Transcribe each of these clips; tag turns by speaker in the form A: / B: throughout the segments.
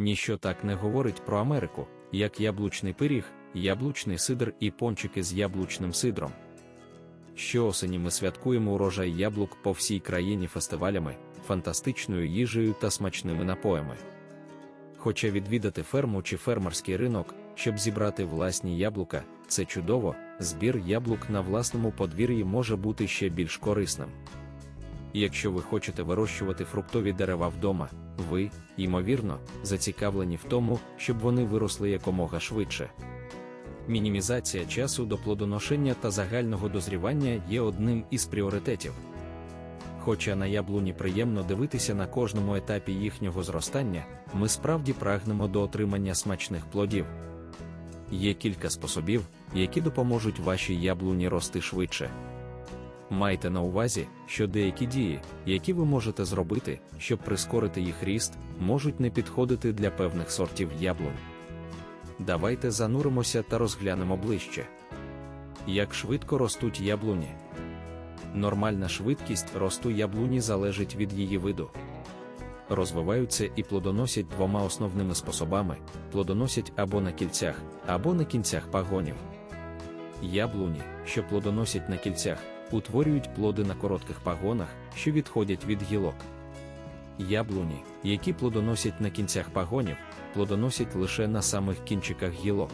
A: Ніщо так не говорить про Америку, як яблучний пиріг, яблучний сидр і пончики з яблучним сидром. Щоосені ми святкуємо урожай яблук по всій країні фестивалями, фантастичною їжею та смачними напоями. Хоча відвідати ферму чи фермерський ринок, щоб зібрати власні яблука, це чудово, збір яблук на власному подвір'ї може бути ще більш корисним. Якщо ви хочете вирощувати фруктові дерева вдома, ви, ймовірно, зацікавлені в тому, щоб вони виросли якомога швидше. Мінімізація часу до плодоношення та загального дозрівання є одним із пріоритетів. Хоча на яблуні приємно дивитися на кожному етапі їхнього зростання, ми справді прагнемо до отримання смачних плодів. Є кілька способів, які допоможуть вашій яблуні рости швидше. Майте на увазі, що деякі дії, які ви можете зробити, щоб прискорити їх ріст, можуть не підходити для певних сортів яблунь. Давайте зануримося та розглянемо ближче. Як швидко ростуть яблуні? Нормальна швидкість росту яблуні залежить від її виду. Розвиваються і плодоносять двома основними способами: плодоносять або на кільцях, або на кінцях пагонів. Яблуні, що плодоносять на кільцях, утворюють плоди на коротких пагонах, що відходять від гілок. Яблуні, які плодоносять на кінцях пагонів, плодоносять лише на самих кінчиках гілок.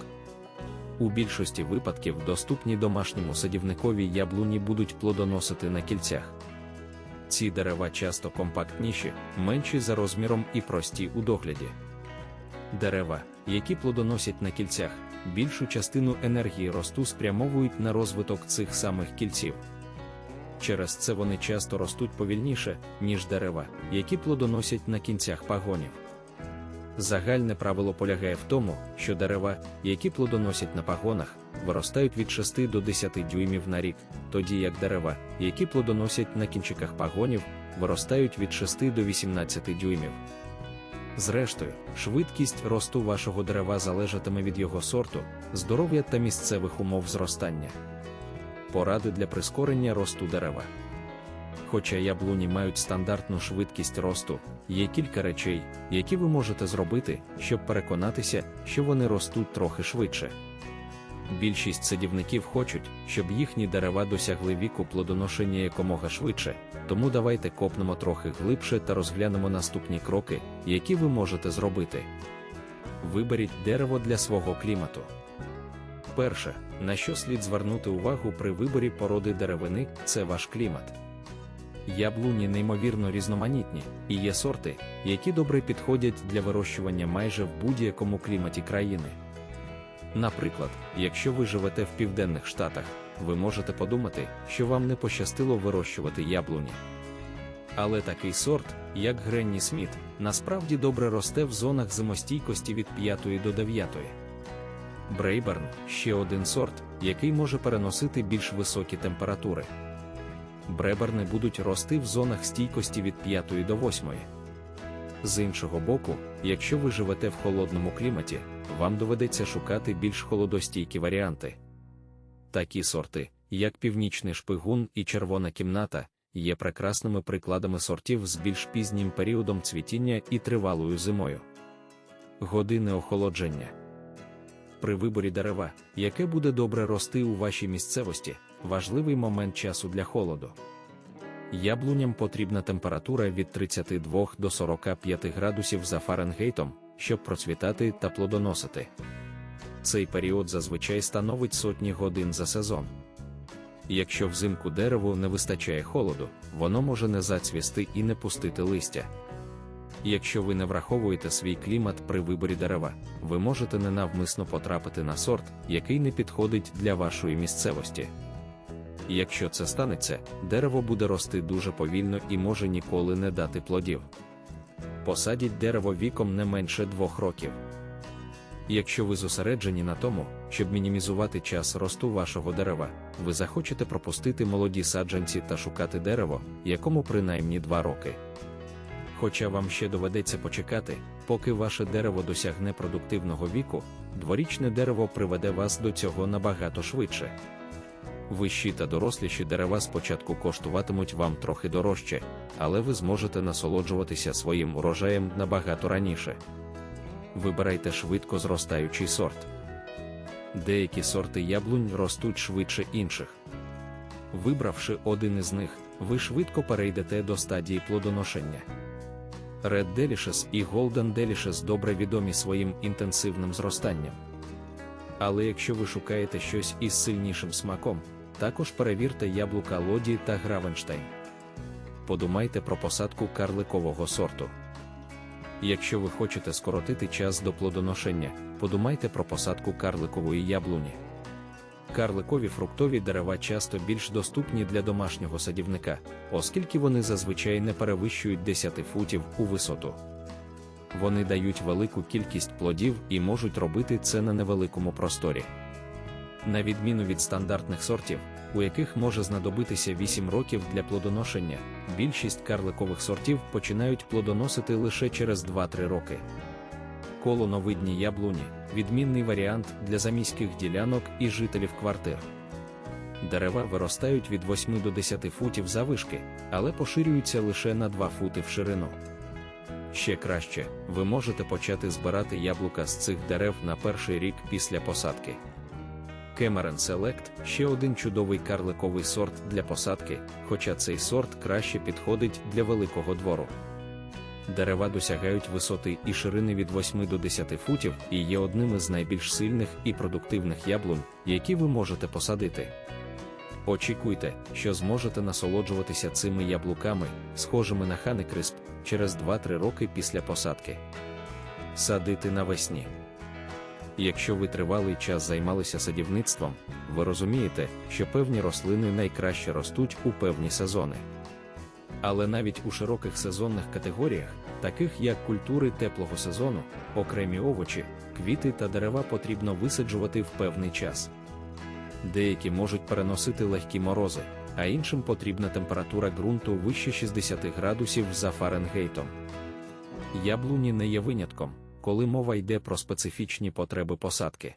A: У більшості випадків доступні домашньому садівникові яблуні будуть плодоносити на кільцях. Ці дерева часто компактніші, менші за розміром і прості у догляді. Дерева, які плодоносять на кільцях, більшу частину енергії росту спрямовують на розвиток цих самих кільців. Через це вони часто ростуть повільніше, ніж дерева, які плодоносять на кінцях пагонів. Загальне правило полягає в тому, що дерева, які плодоносять на пагонах, виростають від 6 до 10 дюймів на рік, тоді як дерева, які плодоносять на кінчиках пагонів, виростають від 6 до 18 дюймів. Зрештою, швидкість росту вашого дерева залежатиме від його сорту, здоров'я та місцевих умов зростання. Поради для прискорення росту дерева. Хоча яблуні мають стандартну швидкість росту, є кілька речей, які ви можете зробити, щоб переконатися, що вони ростуть трохи швидше. Більшість садівників хочуть, щоб їхні дерева досягли віку плодоношення якомога швидше, тому давайте копнемо трохи глибше та розглянемо наступні кроки, які ви можете зробити. Виберіть дерево для свого клімату. Перше, на що слід звернути увагу при виборі породи деревини, це ваш клімат. Яблуні неймовірно різноманітні, і є сорти, які добре підходять для вирощування майже в будь-якому кліматі країни. Наприклад, якщо ви живете в південних штатах, ви можете подумати, що вам не пощастило вирощувати яблуні. Але такий сорт, як Гренні Сміт, насправді добре росте в зонах зимостійкості від 5 до 9. Брейберн ще один сорт, який може переносити більш високі температури. Бреберни будуть рости в зонах стійкості від 5 до 8. З іншого боку, якщо ви живете в холодному кліматі, вам доведеться шукати більш холодостійкі варіанти. Такі сорти, як північний шпигун і червона кімната, є прекрасними прикладами сортів з більш пізнім періодом цвітіння і тривалою зимою. Години охолодження. При виборі дерева, яке буде добре рости у вашій місцевості, важливий момент часу для холоду. Яблуням потрібна температура від 32 до 45 градусів за Фаренгейтом, щоб процвітати та плодоносити. Цей період зазвичай становить сотні годин за сезон. Якщо взимку дереву не вистачає холоду, воно може не зацвісти і не пустити листя. Якщо ви не враховуєте свій клімат при виборі дерева, ви можете ненавмисно потрапити на сорт, який не підходить для вашої місцевості. Якщо це станеться, дерево буде рости дуже повільно і може ніколи не дати плодів. Посадіть дерево віком не менше двох років. Якщо ви зосереджені на тому, щоб мінімізувати час росту вашого дерева, ви захочете пропустити молоді саджанці та шукати дерево, якому принаймні два роки. Хоча вам ще доведеться почекати, поки ваше дерево досягне продуктивного віку, дворічне дерево приведе вас до цього набагато швидше. Вищі та доросліші дерева спочатку коштуватимуть вам трохи дорожче, але ви зможете насолоджуватися своїм урожаєм набагато раніше. вибирайте швидко зростаючий сорт. Деякі сорти яблунь ростуть швидше інших. Вибравши один із них, ви швидко перейдете до стадії плодоношення. Red Delicious і Golden Delicious добре відомі своїм інтенсивним зростанням. Але якщо ви шукаєте щось із сильнішим смаком, також перевірте яблука Лоді та Гравенштейн. Подумайте про посадку карликового сорту. Якщо ви хочете скоротити час до плодоношення, подумайте про посадку карликової яблуні. Карликові фруктові дерева часто більш доступні для домашнього садівника, оскільки вони зазвичай не перевищують 10 футів у висоту. Вони дають велику кількість плодів і можуть робити це на невеликому просторі. На відміну від стандартних сортів, у яких може знадобитися 8 років для плодоношення, більшість карликових сортів починають плодоносити лише через 2-3 роки. Колоновидні яблуні відмінний варіант для заміських ділянок і жителів квартир. Дерева виростають від 8 до 10 футів завишки, але поширюються лише на 2 фути в ширину. Ще краще, ви можете почати збирати яблука з цих дерев на перший рік після посадки. Cameron Select ще один чудовий карликовий сорт для посадки, хоча цей сорт краще підходить для великого двору. Дерева досягають висоти і ширини від 8 до 10 футів і є одним із найбільш сильних і продуктивних яблунь, які ви можете посадити. Очікуйте, що зможете насолоджуватися цими яблуками, схожими на Ханекрисп, через 2-3 роки після посадки. Садити навесні. Якщо ви тривалий час займалися садівництвом, ви розумієте, що певні рослини найкраще ростуть у певні сезони. Але навіть у широких сезонних категоріях, таких як культури теплого сезону, окремі овочі, квіти та дерева потрібно висаджувати в певний час. Деякі можуть переносити легкі морози, а іншим потрібна температура ґрунту вище 60 градусів за Фаренгейтом. Яблуні не є винятком, коли мова йде про специфічні потреби посадки.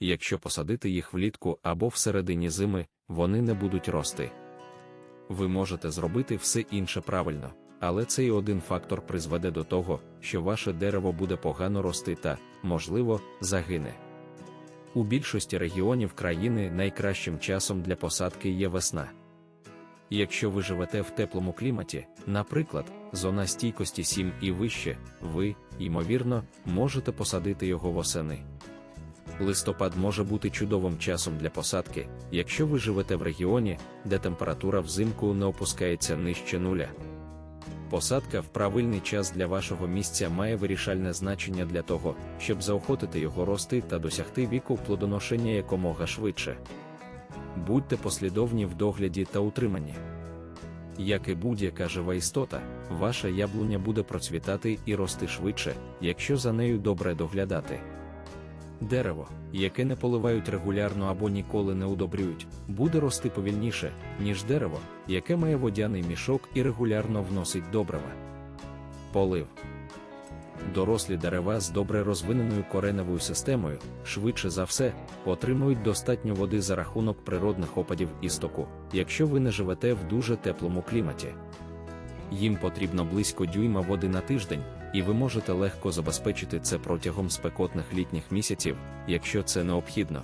A: Якщо посадити їх влітку або всередині зими, вони не будуть рости. Ви можете зробити все інше правильно, але цей один фактор призведе до того, що ваше дерево буде погано рости та, можливо, загине. У більшості регіонів країни найкращим часом для посадки є весна. Якщо ви живете в теплому кліматі, наприклад, зона стійкості 7 і вище, ви, ймовірно, можете посадити його восени. Листопад може бути чудовим часом для посадки, якщо ви живете в регіоні, де температура взимку не опускається нижче нуля. Посадка в правильний час для вашого місця має вирішальне значення для того, щоб заохотити його рости та досягти віку плодоношення якомога швидше. Будьте послідовні в догляді та утриманні. Як і будь-яка жива істота, ваша яблуня буде процвітати і рости швидше, якщо за нею добре доглядати. Дерево, яке не поливають регулярно або ніколи не удобрюють, буде рости повільніше, ніж дерево, яке має водяний мішок і регулярно вносить добрива. Полив. Дорослі дерева з добре розвиненою кореневою системою, швидше за все, отримують достатньо води за рахунок природних опадів істоку, якщо ви не живете в дуже теплому кліматі. Їм потрібно близько дюйма води на тиждень, і ви можете легко забезпечити це протягом спекотних літніх місяців, якщо це необхідно.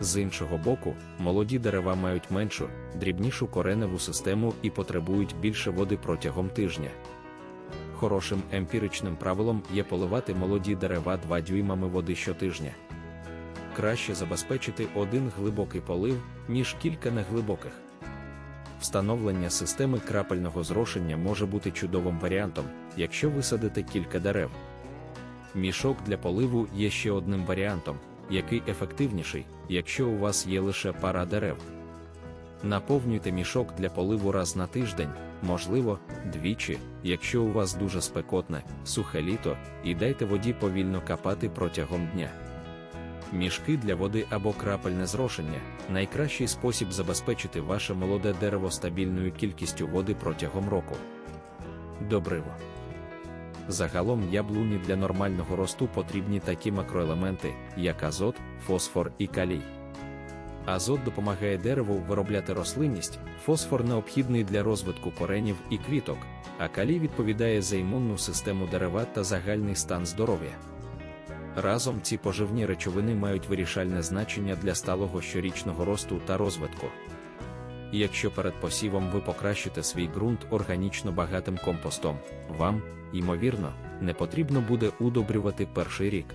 A: З іншого боку, молоді дерева мають меншу, дрібнішу кореневу систему і потребують більше води протягом тижня. Хорошим емпіричним правилом є поливати молоді дерева 2 дюймами води щотижня. Краще забезпечити один глибокий полив, ніж кілька неглибоких. Встановлення системи крапельного зрошення може бути чудовим варіантом, якщо висадите кілька дерев. Мішок для поливу є ще одним варіантом, який ефективніший, якщо у вас є лише пара дерев. Наповнюйте мішок для поливу раз на тиждень, можливо, двічі, якщо у вас дуже спекотне, сухе літо, і дайте воді повільно капати протягом дня. Мішки для води або крапельне зрошення найкращий спосіб забезпечити ваше молоде дерево стабільною кількістю води протягом року. Добриво. Загалом яблуні для нормального росту потрібні такі макроелементи, як азот, фосфор і калій. Азот допомагає дереву виробляти рослинність, фосфор необхідний для розвитку коренів і квіток, а калій відповідає за імунну систему дерева та загальний стан здоров'я. Разом ці поживні речовини мають вирішальне значення для сталого щорічного росту та розвитку. Якщо перед посівом ви покращите свій ґрунт органічно багатим компостом, вам, ймовірно, не потрібно буде удобрювати перший рік.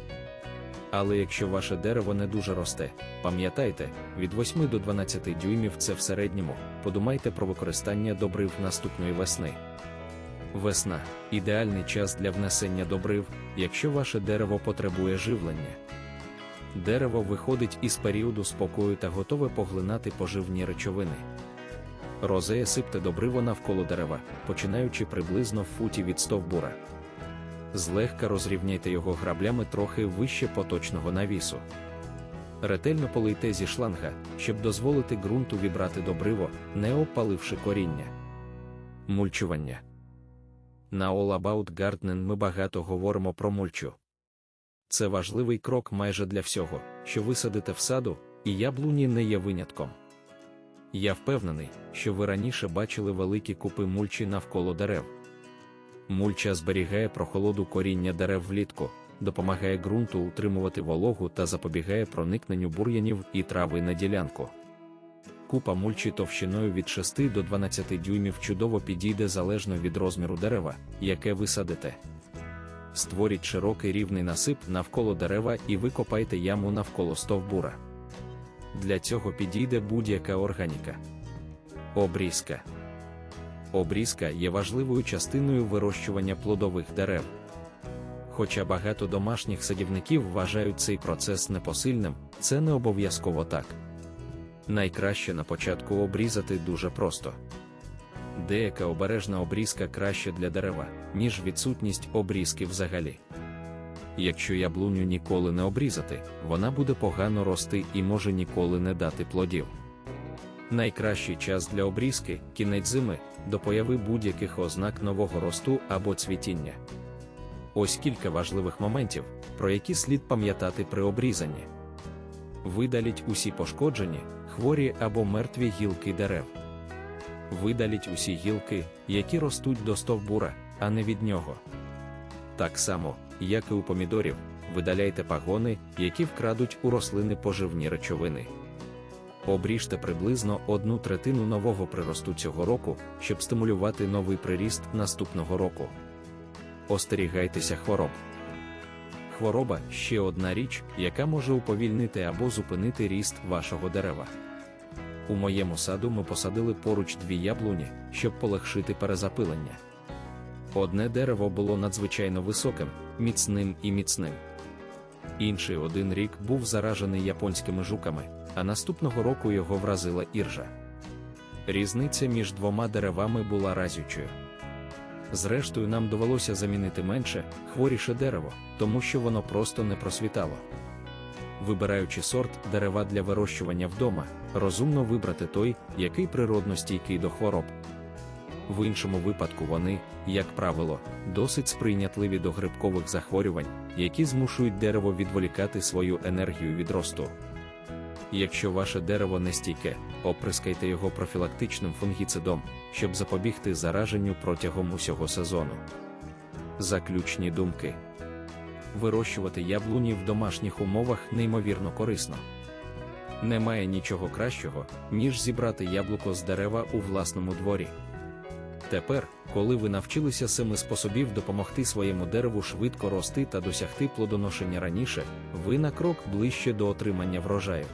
A: Але якщо ваше дерево не дуже росте, пам'ятайте, від 8 до 12 дюймів це в середньому, подумайте про використання добрив наступної весни. Весна ідеальний час для внесення добрив, якщо ваше дерево потребує живлення. Дерево виходить із періоду спокою та готове поглинати поживні речовини. Розея сипте добриво навколо дерева, починаючи приблизно в футі від стовбура. Злегка розрівняйте його граблями трохи вище поточного навісу. Ретельно полийте зі шланга, щоб дозволити ґрунту вібрати добриво, не опаливши коріння. Мульчування на All About Gardening ми багато говоримо про мульчу. Це важливий крок майже для всього, що ви садите в саду, і яблуні не є винятком. Я впевнений, що ви раніше бачили великі купи мульчі навколо дерев. Мульча зберігає прохолоду коріння дерев влітку, допомагає ґрунту утримувати вологу та запобігає проникненню бур'янів і трави на ділянку. Купа мульчі товщиною від 6 до 12 дюймів чудово підійде залежно від розміру дерева, яке ви садите. Створіть широкий рівний насип навколо дерева і викопайте яму навколо стовбура. Для цього підійде будь-яка органіка. Обрізка. Обрізка є важливою частиною вирощування плодових дерев. Хоча багато домашніх садівників вважають цей процес непосильним, це не обов'язково так. Найкраще на початку обрізати дуже просто. Деяка обережна обрізка краще для дерева, ніж відсутність обрізки взагалі. Якщо яблуню ніколи не обрізати, вона буде погано рости і може ніколи не дати плодів. Найкращий час для обрізки кінець зими, до появи будь-яких ознак нового росту або цвітіння. Ось кілька важливих моментів, про які слід пам'ятати при обрізанні. Видаліть усі пошкоджені, хворі або мертві гілки дерев. Видаліть усі гілки, які ростуть до стовбура, а не від нього. Так само, як і у помідорів, видаляйте пагони, які вкрадуть у рослини поживні речовини. Обріжте приблизно одну третину нового приросту цього року, щоб стимулювати новий приріст наступного року. Остерігайтеся хвороб. Хвороба ще одна річ, яка може уповільнити або зупинити ріст вашого дерева. У моєму саду ми посадили поруч дві яблуні, щоб полегшити перезапилення. Одне дерево було надзвичайно високим, міцним і міцним. Інший один рік був заражений японськими жуками, а наступного року його вразила іржа. Різниця між двома деревами була разючою. Зрештою, нам довелося замінити менше, хворіше дерево, тому що воно просто не просвітало. Вибираючи сорт дерева для вирощування вдома, розумно вибрати той, який природно стійкий до хвороб. В іншому випадку вони, як правило, досить сприйнятливі до грибкових захворювань, які змушують дерево відволікати свою енергію від росту. Якщо ваше дерево не стійке, оприскайте його профілактичним фунгіцидом, щоб запобігти зараженню протягом усього сезону. Заключні думки вирощувати яблуні в домашніх умовах неймовірно корисно. Немає нічого кращого, ніж зібрати яблуко з дерева у власному дворі. Тепер, коли ви навчилися семи способів допомогти своєму дереву швидко рости та досягти плодоношення раніше, ви на крок ближче до отримання врожаю.